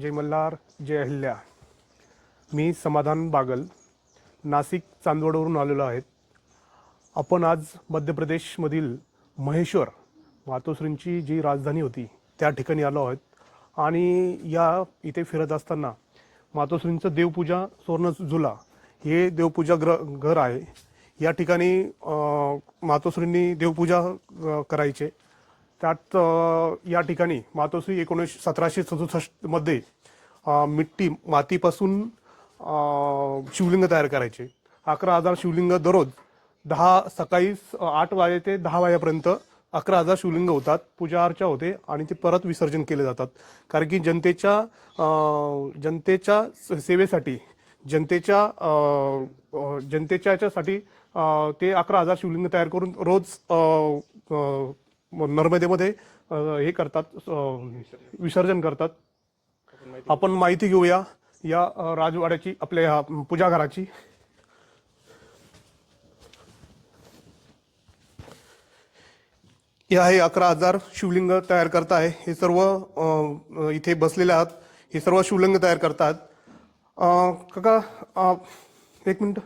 जय मल्हार जय अहिल्या. मी समाधान बागल नाशिक चांदवडवरून आलेलो आहेत आपण आज मध्य प्रदेशमधील महेश्वर मातोश्रींची जी राजधानी होती त्या ठिकाणी आलो आहोत. आणि या इथे फिरत असताना मातोश्रींचं देवपूजा सुवर्ण झुला हे देवपूजा ग्र घर आहे. या ठिकाणी मातोश्रींनी देवपूजा करायचे. त्यात या ठिकाणी मातोश्री एकोणीस सतराशे सदुसष्टमध्ये मिट्टी मातीपासून शिवलिंग तयार करायचे. अकरा हजार शिवलिंग दररोज दहा सकाळी आठ वाजे ते दहा वाजेपर्यंत अकरा हजार शिवलिंग होतात. पूजा अर्चा होते आणि ते परत विसर्जन केले जातात. कारण की जनतेच्या जनतेच्या स- सेवेसाठी जनतेच्या जनतेच्या याच्यासाठी ते अकरा हजार शिवलिंग तयार करून रोज नर्मदेमध्ये हे करतात विसर्जन करतात. आपण माहिती घेऊया या राजवाड्याची आपल्या ह्या पूजाघराची हे आहे अकरा हजार शिवलिंग तयार करत आहे हे सर्व इथे बसलेले आहात. हे सर्व शिवलिंग तयार करतात. काका एक मिनटं.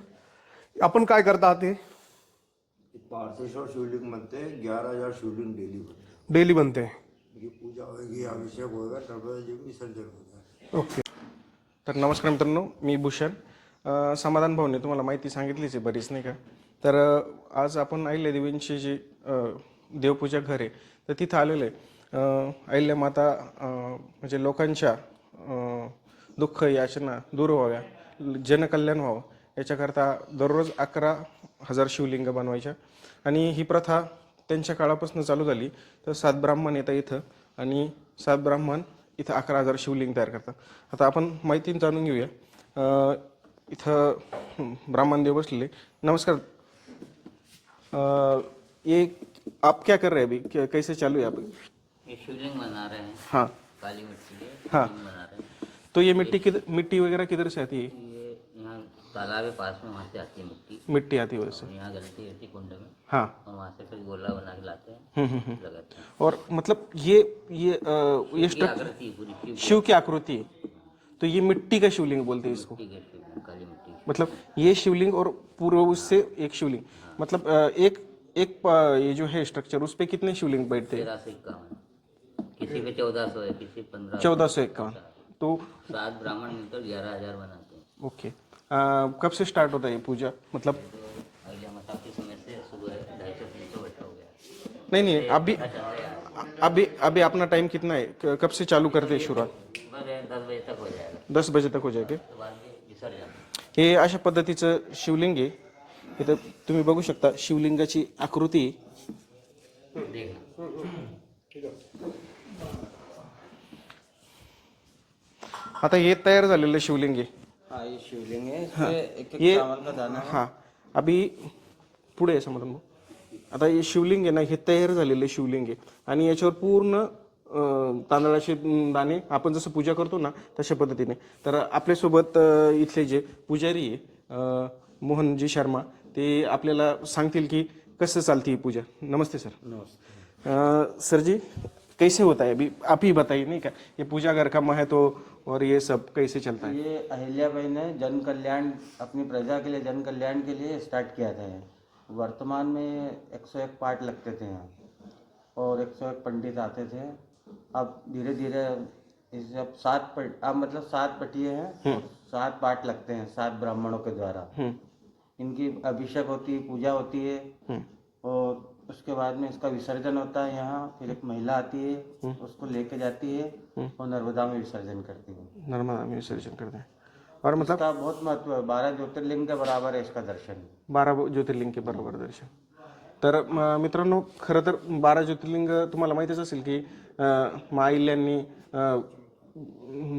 आपण काय करता आहात हे? पार्थेश्वर शिवलिंग बनते ग्यारह हजार शिवलिंग डेली बनते. डेली बनते. ये पूजा होगी अभिषेक होगा नर्मदा जी विसर्जन होगा ओके. तर नमस्कार मित्रांनो मी भूषण. अ, समाधान भाऊने तुम्हाला माहिती सांगितलीच आहे बरीच नाही का? तर अ, आज आपण अहिल्या देवींची जी अ, देवपूजा घर आहे तर तिथं आलेलं आहे. अ, अहिल्या माता अ, म्हणजे लोकांच्या अ, दुःख याचना दूर व्हाव्या जनकल्याण व्हावं याच्याकरता दररोज अकरा हजार शिवलिंग बनवायच्या. आणि ही प्रथा त्यांच्या काळापासून चालू झाली. तर सात ब्राह्मण येतात इथं आणि सात ब्राह्मण इथं अकरा हजार शिवलिंग तयार करतात. आता आपण माहिती जाणून घेऊया. इथं ब्राह्मण देव बसलेले. नमस्कार. ये आप क्या कर रहे हैं अभी? कैसे चालू है आप? ये शिवलिंग बना रहे हैं। हाँ। काली मिट्टी है। शिवलिंग बना रहे तो ये मिट्टी किधर मिट्टी वगैरह किधर से आती है? तालाब के पास में वहाँ से आती है मिट्टी। मिट्टी आती है वैसे। यहाँ गलती रहती है कुंड में। हाँ। और वहाँ से फिर गोला बना के लाते हैं। हम्म, हम्म, हम्म। लगाते हैं। और मतलब ये ये अ, ये स्ट्रक्चर पूरी शिव की। आकृति। है तो ये मिट्टी का शिवलिंग बोलते हैं इसको। मतलब ये शिवलिंग और पूर्व उससे एक शिवलिंग। मतलब एक एक ये जो है स्ट्रक्चर उस पे कितने शिवलिंग बैठते हैं? किसी पे चौदह सौ है किसी पंद्रह चौदह सौ इक्यावन। तो सात ब्राह्मण मिलकर ग्यारह हज़ार बनाते हैं। ओके। अ, कब से स्टार्ट होता है ये पूजा? मतलब तो अगले समय से सुबह ढाई सौ तीन सौ बैठा हो गया नहीं नहीं अभी अभी अभी अपना टाइम कितना है? क- कब से चालू करते हैं शुरुआत? दस बजे तक हो जाएगा। दस बजे तक हो जाएगा तो बाद में विसर्जन हे अशा पद्धतीचं शिवलिंग आहे. इथं तुम्ही बघू शकता शिवलिंगाची आकृती. देखना आता हे तयार झालेलं शिवलिंग आहे. शिवलिंग है. एक एक ये का दाना है हा. अभी पुढे आहे समाधान भाऊ आता हे शिवलिंग आहे ना हे तयार झालेलं शिवलिंग आहे. आणि याच्यावर पूर्ण अं, तांदळाचे अं, दाणे आपण जसं पूजा करतो ना तशा पद्धतीने. तर आपल्यासोबत अं, इथले जे पुजारी आहे अं, मोहनजी शर्मा ते आपल्याला सांगतील की कसं चालती ही पूजा. नमस्ते सर. नमस्ते. सर जी कैसे होता है? अभी आप ही बताइए नहीं क्या? ये पूजा घर का महत्व और ये सब कैसे चलता है? ये अहिल्याबाई ने जन कल्याण अपनी प्रजा के लिए जन कल्याण के लिए स्टार्ट किया था वर्तमान में 101 पार्ट लगते थे यहाँ और 101 पंडित आते थे। अब धीरे धीरे इस अब सात पट अब मतलब सात पटिए हैं सात पाठ लगते हैं सात ब्राह्मणों के द्वारा। हम्म। इनकी अभिषेक होती है पूजा होती है। हम्म। और उसके बाद में इसका विसर्जन होता है यहाँ फिर एक महिला आती है उसको लेके जाती है और नर्मदा में विसर्जन करती है। नर्मदा में विसर्जन करते हैं। और मतलब इसका बहुत महत्त्व है बारह ज्योतिर्लिंग के बराबर है इसका दर्शन। बारा ज्योतिर्लिंग के बरोबर दर्शन। तर म, मित्रांनो खरं तर बारा ज्योतिर्लिंग तुम्हाला माहितीच असेल की माईल्यांनी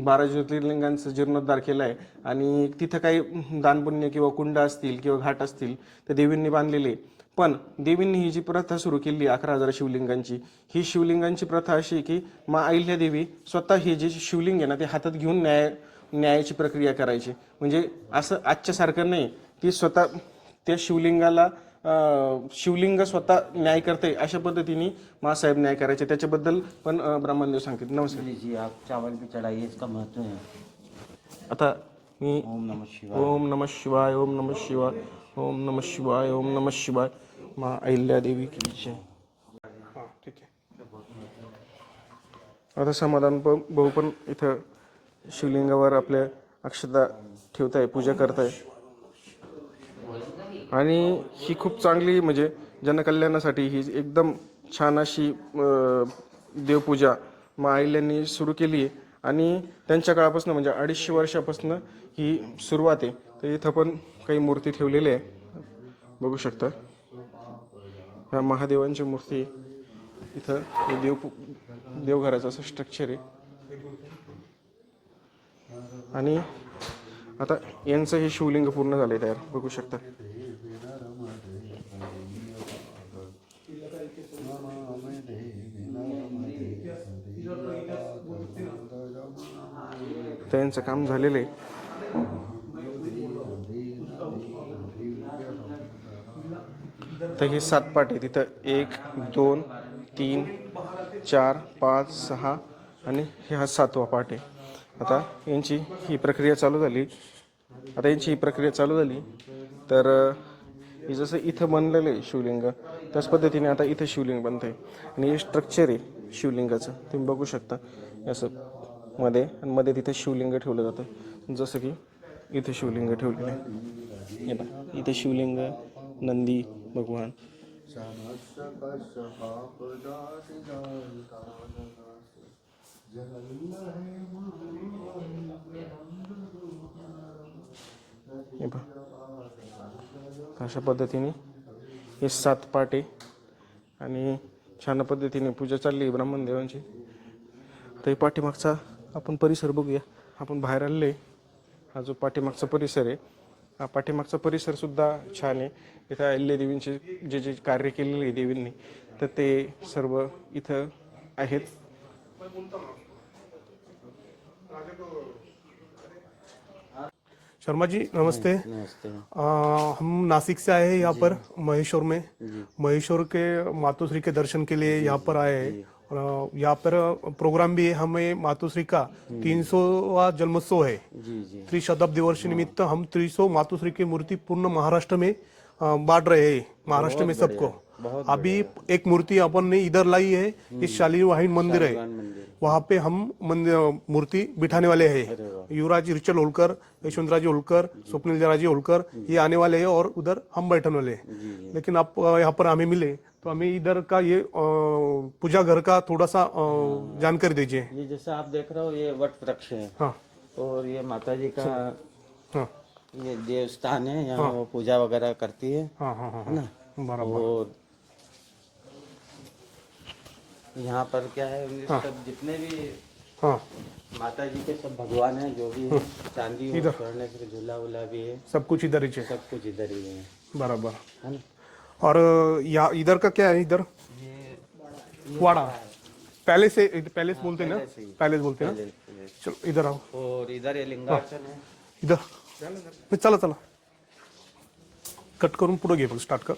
बारा ज्योतिर्लिंगांचं जीर्णोद्धार केला आहे आणि तिथं काही दानपुण्य किंवा कुंड असतील किंवा घाट असतील ते देवींनी बांधलेले पण देवींनी ही जी प्रथा सुरू केली अकरा हजार शिवलिंगांची ही शिवलिंगांची प्रथा अशी की मा अहिल्या देवी स्वतः हे जे शिवलिंग आहे ना ते हातात घेऊन न्याय न्यायाची प्रक्रिया करायची. म्हणजे असं आजच्या सारखं नाही ती स्वतः त्या शिवलिंगाला शिवलिंग स्वतः न्याय करते अशा पद्धतीने मासाहेब न्याय करायचे. त्याच्याबद्दल पण अं, ब्रह्मदेव सांगतील. नमस्कार. लीजिए आप चावल भी चढ़ाइए इसका महत्त्व है। आता मी ओम नमः शिवाय। ओम नमः शिवाय ओम नमः शिवाय ओम नमः शिवाय ओम नमः शिवाय। मा अहिल्या देवी की जय. हां ठीक आहे. आता समाधान ब- भाऊ पण इथं शिवलिंगावर आपल्या अक्षता ठेवताय पूजा करताय. आणि ही खूप चांगली म्हणजे जनकल्याणासाठी ही एकदम छान अशी देवपूजा मा अहिल्यांनी सुरू केली आहे आणि त्यांच्या काळापासून म्हणजे अडीचशे वर्षापासून ही सुरुवात आहे. तर इथं पण काही मूर्ती ठेवलेल्या आहे बघू शकता. ह्या महादेवांची मूर्ती इथं हे देव देवघराचं असं स्ट्रक्चर आहे. आणि आता यांचं हे शिवलिंग पूर्ण झालंय तयार बघू शकता. तर यांचं काम झालेलं आहे. तर हे सात पाट आहे तिथं एक दोन तीन चार पाच सहा आणि हे हा सातवा पाठ आहे. आता यांची ही प्रक्रिया चालू झाली. आता यांची ही प्रक्रिया चालू झाली. तर हे जसं इथं बनलेलं आहे शिवलिंग त्याच पद्धतीने आता इथं शिवलिंग बनतं आहे आणि हे स्ट्रक्चर आहे शिवलिंगाचं. तुम्ही बघू शकता. असं मध्ये आणि मध्ये तिथं शिवलिंग ठेवलं जातं. जसं की इथं शिवलिंग ठेवलेलं आहे. हे इथे शिवलिंग नंदी भगवान। हे अशा पद्धतीने हे सात पाटे आणि छान पद्धतीने पूजा चालली आहे ब्राह्मण देवांची. तर हे पाठीमागचा आपण परिसर बघूया. आपण बाहेर आले हा जो पाठीमागचा परिसर आहे पाठीमागचा परिसर सुद्धा छान आहे. इथं अहिल्या देवींचे जे जे कार्य केलेले आहे देवींनी तर ते सर्व इथं आहेत. शर्मा जी नमस्ते नमस्ते. आ, हम नासिक से आए हैं यहाँ पर महेश्वर में। महेश्वर के मातोश्री के दर्शन के लिए यहाँ पर आए हैं। यहाँ पर प्रोग्राम भी है हमें मातोश्री का तीन सौवा जन्मोत्सव है। त्रिशताब्दी वर्ष निमित्त हम त्रिसौ मातोश्री की मूर्ति पूर्ण महाराष्ट्र में बांट रहे हैं महाराष्ट्र में सबको। अभी एक मूर्ति अपन ने इधर लाई है ये शालीन वाहिन मंदिर है। वहाँ पे हम मंदिर मूर्ति बिठाने वाले हैं। युवराज रिचल होलकर यशवंतराज होलकर स्वप्निल राजी होलकर ये आने वाले हैं और उधर हम बैठने वाले हैं। लेकिन आप यहाँ पर हमें मिले तो हमें इधर का ये पूजा घर का थोड़ा सा जानकारी दीजिए। ये जैसा आप देख रहे हो ये वट वृक्ष है। हाँ। और ये माता जी का हाँ। ये देवस्थान है यहाँ वो पूजा वगैरह करती है। हाँ हाँ हाँ ना? बराबर। और यहाँ पर क्या है ये सब जितने भी हाँ। माता जी के सब भगवान है जो भी है चांदी और इधर। झूला वूला भी है। सब कुछ इधर ही सब कुछ इधर ही है। बराबर। है ना? और यहाँ इधर का क्या है इधर? वाड़ा। पैलेस से पैलेस बोलते हैं ना? पैलेस बोलते हैं ना? चलो इधर आओ। और इधर ये लिंगार्चन है। इधर। चला चला। कट करून पुढे घे स्टार्ट कर।